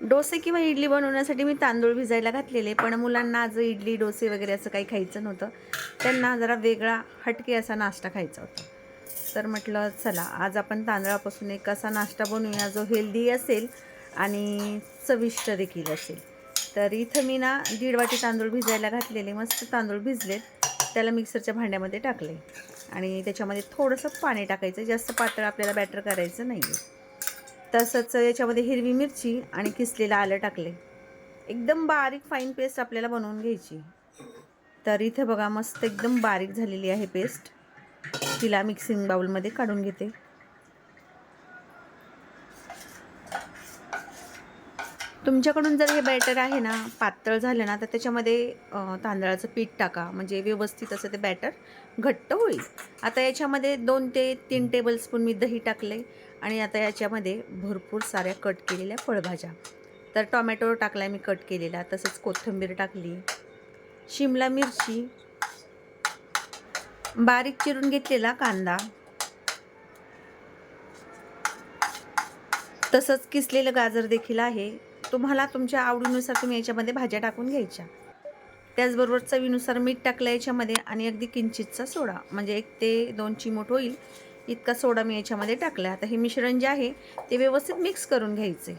डोसे किंवा इडली बनवण्यासाठी मी तांदूळ भिजायला घातलेले पण मुलांना आज इडली डोसे वगैरे असं काही खायचं नव्हतं. त्यांना जरा वेगळा हटके असा नाश्ता खायचा होता. तर म्हटलं चला आज आपण तांदळापासून एक असा नाश्ता बनवूया जो हेल्दी असेल आणि चविष्ट देखील असेल. तर इथं मी ना दीड वाटी तांदूळ भिजायला घातलेले मस्त तांदूळ भिजलेत. त्याला मिक्सरच्या भांड्यामध्ये टाकले आणि त्याच्यामध्ये थोडंसं पाणी टाकायचं. जास्त पातळ आपल्याला बॅटर करायचं नाही आहे तसंच याच्यामध्ये हिरवी मिरची आणि किसलेलं आलं टाकले एकदम बारीक फाईन पेस्ट आपल्याला बनवून घ्यायची. तर इथे बघा मस्त एकदम बारीक झालेली आहे पेस्ट तिला मिक्सिंग बाउलमध्ये काढून घेते. तुमच्याकडून जर हे बॅटर आहे ना पातळ झालं ना तर त्याच्यामध्ये तांदळाचं पीठ टाका. म्हणजे व्यवस्थित असं ते बॅटर घट्ट होईल. आता याच्यामध्ये दोन ते तीन टेबलस्पून मी दही टाकले आणि आता याच्यामध्ये भरपूर साऱ्या कट केलेल्या फळभाज्या. तर टॉमॅटो टाकला मी कट केलेला तसंच कोथिंबीर टाकली शिमला मिरची बारीक चिरून घेतलेला कांदा तसंच किसलेलं गाजर देखील आहे. तुम्हाला तुमच्या आवडीनुसार तुम्ही याच्यामध्ये भाज्या टाकून घ्यायच्या. त्याचबरोबर चवीनुसार मीठ टाकलं याच्यामध्ये आणि अगदी किंचितचा सोडा म्हणजे एक ते दोन चिमूट होईल. इतका सोडा मी याच्यामध्ये टाकला. आता हे मिश्रण जे आहे ते व्यवस्थित मिक्स करून घ्यायचे.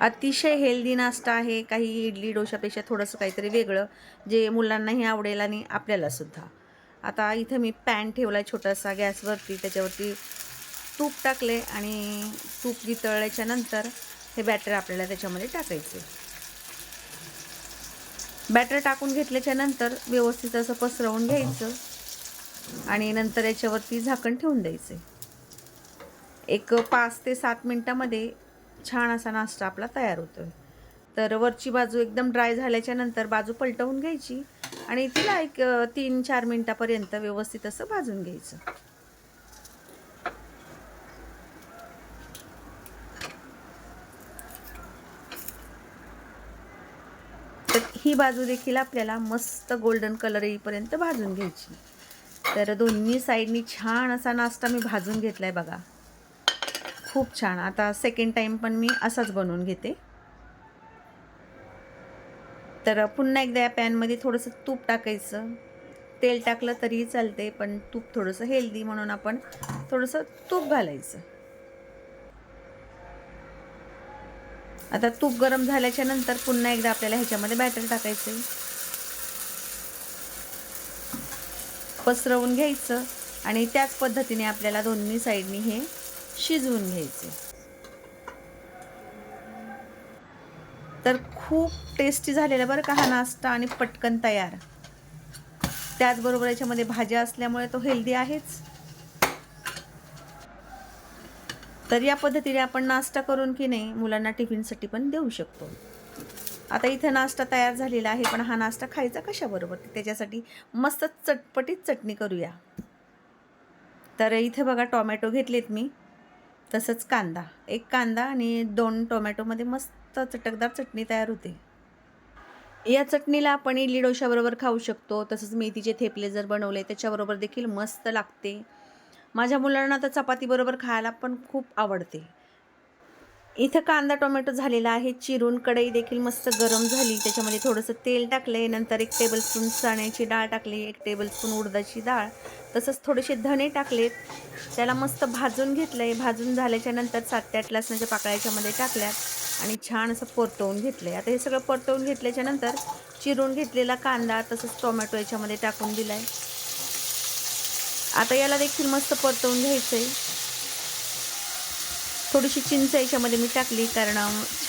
अतिशय हेल्दी नाश्ता आहे. काही इडली डोशापेक्षा थोडंसं काहीतरी वेगळं जे मुलांनाही आवडेल आणि आपल्यालासुद्धा आता इथं मी पॅन ठेवला आहे छोटासा गॅसवरती त्याच्यावरती तूप टाकले आणि तूप वितळल्याच्या नंतर हे बॅटर आपल्याला त्याच्यामध्ये टाकायचे. बॅटर टाकून घेतल्याच्या नंतर व्यवस्थित असं पसरवून घ्यायचं. आणि नंतर याच्यावरती झाकण ठेवून द्यायचे. एक पाच ते सात मिनटामध्ये छान असा नाश्ता आपला तयार होतो आहे तर वरची बाजू एकदम ड्राय झाल्याच्यानंतर बाजू पलटवून घ्यायची आणि तिला एक तीन चार मिनटापर्यंत व्यवस्थित असं भाजून घ्यायचं. तर ही बाजू देखील आपल्याला मस्त गोल्डन कलर येईपर्यंत भाजून घ्यायची. तर दोन्ही साईडनी छान असा नाश्ता मी भाजून घेतला आहे बघा. खूप छान. आता सेकंड टाईम पण मी असाच बनवून घेते. तर पुन्हा एकदा या पॅनमध्ये थोडंसं तूप टाकायचं. तेल टाकलं तरीही चालते पण तूप थोडंसं हेल्दी म्हणून आपण थोडंसं तूप घालायचं. आता तूप गरम झाल्याच्यानंतर पुन्हा एकदा आपल्याला ह्याच्यामध्ये बॅटर टाकायचं पसरवून घ्यायचं आणि त्याच पद्धतीने आपल्याला दोन्ही साईडनी हे शिजवून घ्यायचे. तर खूप टेस्टी झालेला बरं का हा नाश्ता आणि पटकन तयार. त्याचबरोबर याच्यामध्ये भाज्या असल्यामुळे तो हेल्दी आहेच. तर या पद्धतीने आपण नाश्ता करून की नाही मुलांना टिफिनसाठी पण देऊ शकतो. आता इथं नाश्ता तयार झालेला आहे पण हा नाश्ता खायचा कशाबरोबर? त्याच्यासाठी मस्त चटपटीत चटणी करूया. तर इथे बघा टोमॅटो घेतलेत मी. तसंच कांदा. एक कांदा आणि दोन टोमॅटोमध्ये मस्त चटकदार चटणी तयार होते. या चटणीला आपण इडली डोशाबरोबर खाऊ शकतो. तसंच मेथीचे थेपले जर बनवले त्याच्याबरोबर देखील मस्त लागते. माझ्या मुलांना तर चपातीबरोबर खायला पण खूप आवडते. इथं कांदा टोमॅटो झालेला आहे. चिरून कढई देखील मस्त गरम झाली. त्याच्यामध्ये थोडंसं तेल टाकले नंतर एक टेबलस्पून चण्याची डाळ टाकली. एक टेबलस्पून उडदाची डाळ. तसंच थोडेसे धणे टाकलेत. त्याला मस्त भाजून घेतलं आहे भाजून झाल्याच्यानंतर सात ते आठ लसणाच्या पाकळ्या याच्यामध्ये टाकल्यात आणि छान असं परतवून घेतलं आहे आता हे सगळं परतवून घेतल्याच्या नंतर चिरून घेतलेला कांदा तसंच टोमॅटो याच्यामध्ये टाकून दिला आहे आता याला देखील मस्त परतवून घ्यायचं आहे थोडीशी चिंच याच्यामध्ये मी टाकली कारण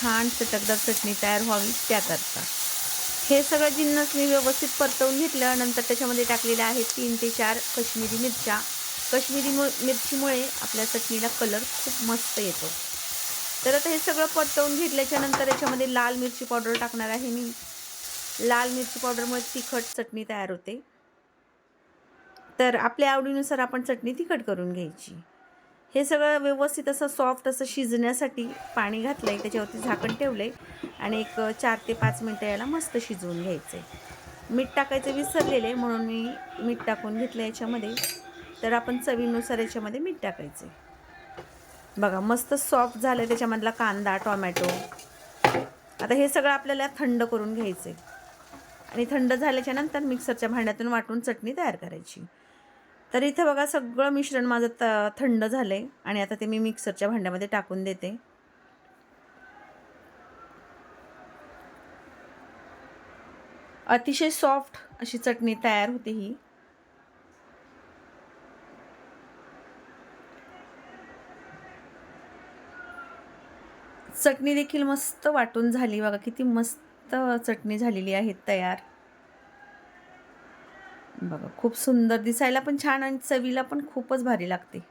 छान चटकदार चटणी तयार व्हावी त्याकरता. हे सगळं जिन्नस मी व्यवस्थित परतवून घेतलं. नंतर त्याच्यामध्ये टाकलेले आहे तीन ते चार कश्मीरी मिरच्या. कश्मीरी मु मिरचीमुळे आपल्या चटणीला कलर खूप मस्त येतो. तर आता हे सगळं परतवून घेतल्याच्या नंतर याच्यामध्ये लाल मिरची पावडर टाकणार आहे मी. लाल मिरची पावडरमुळे तिखट चटणी तयार होते. तर आपल्या आवडीनुसार आपण चटणी तिखट करून घ्यायची. हे सगळं व्यवस्थित असं सॉफ्ट असं शिजण्यासाठी पाणी घातलं आहे त्याच्यावरती झाकण ठेवलं आहे आणि एक चार ते पाच मिनटं याला मस्त शिजवून घ्यायचं आहे मीठ टाकायचं विसरलेले म्हणून मी मीठ टाकून घेतलं याच्यामध्ये. तर आपण चवीनुसार याच्यामध्ये मीठ टाकायचं बघा मस्त सॉफ्ट झालं आहे त्याच्यामधला कांदा टोमॅटो. आता हे सगळं आपल्याला थंड करून घ्यायचं आहे आणि थंड झाल्याच्यानंतर मिक्सरच्या भांड्यातून वाटून चटणी तयार करायची. तर इथं बघा सगळं मिश्रण माझं त थंड झालं आहे आणि आता ते मी मिक्सरच्या भांड्यामध्ये टाकून देते. अतिशय सॉफ्ट अशी चटणी तयार होते ही. चटणी देखील मस्त वाटून झाली. बघा किती मस्त चटणी झालेली आहे तयार. बघा खूप सुंदर दिसायला पण छान आणि चवीला पण खूपच भारी लागते.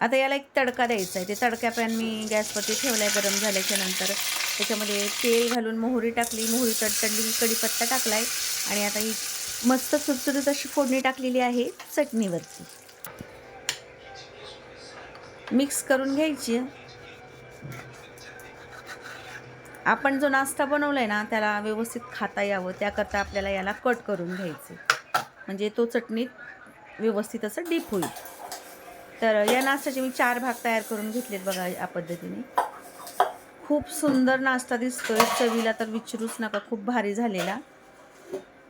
आता याला एक तडका द्यायचा आहे. ते तडक्या पॅन मी गॅसवरती ठेवला आहे गरम झाल्याच्यानंतर. त्याच्यामध्ये तेल घालून मोहरी टाकली मोहरी तडतडली कढीपत्ता टाकला आहे आणि आता ही मस्त चुरचुरीत अशी फोडणी टाकलेली आहे चटणीवरती. मिक्स करून घ्यायची. आपण जो नाश्ता बनवला आहे ना त्याला व्यवस्थित खाता यावं त्याकरता आपल्याला याला कट करून घ्यायचं म्हणजे तो चटणीत व्यवस्थित असं डीप होईल. तर या नाश्त्याचे मी चार भाग तयार करून घेतलेत बघा या पद्धतीने. खूप सुंदर नाश्ता दिसतोय. चवीला तर विचारूच नका खूप भारी झालेला.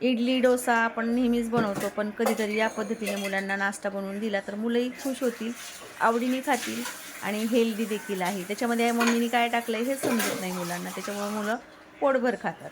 इडली डोसा आपण नेहमीच बनवतो पण कधीतरी या पद्धतीने मुलांना नाश्ता बनवून दिला तर मुलंही खुश होतील आवडीने खातील आणि हेल्दी देखील आहे. त्याच्यामध्ये मम्मीने काय टाकलं आहे हे समजत नाही मुलांना. त्याच्यामुळे मुलं पोटभर खातात.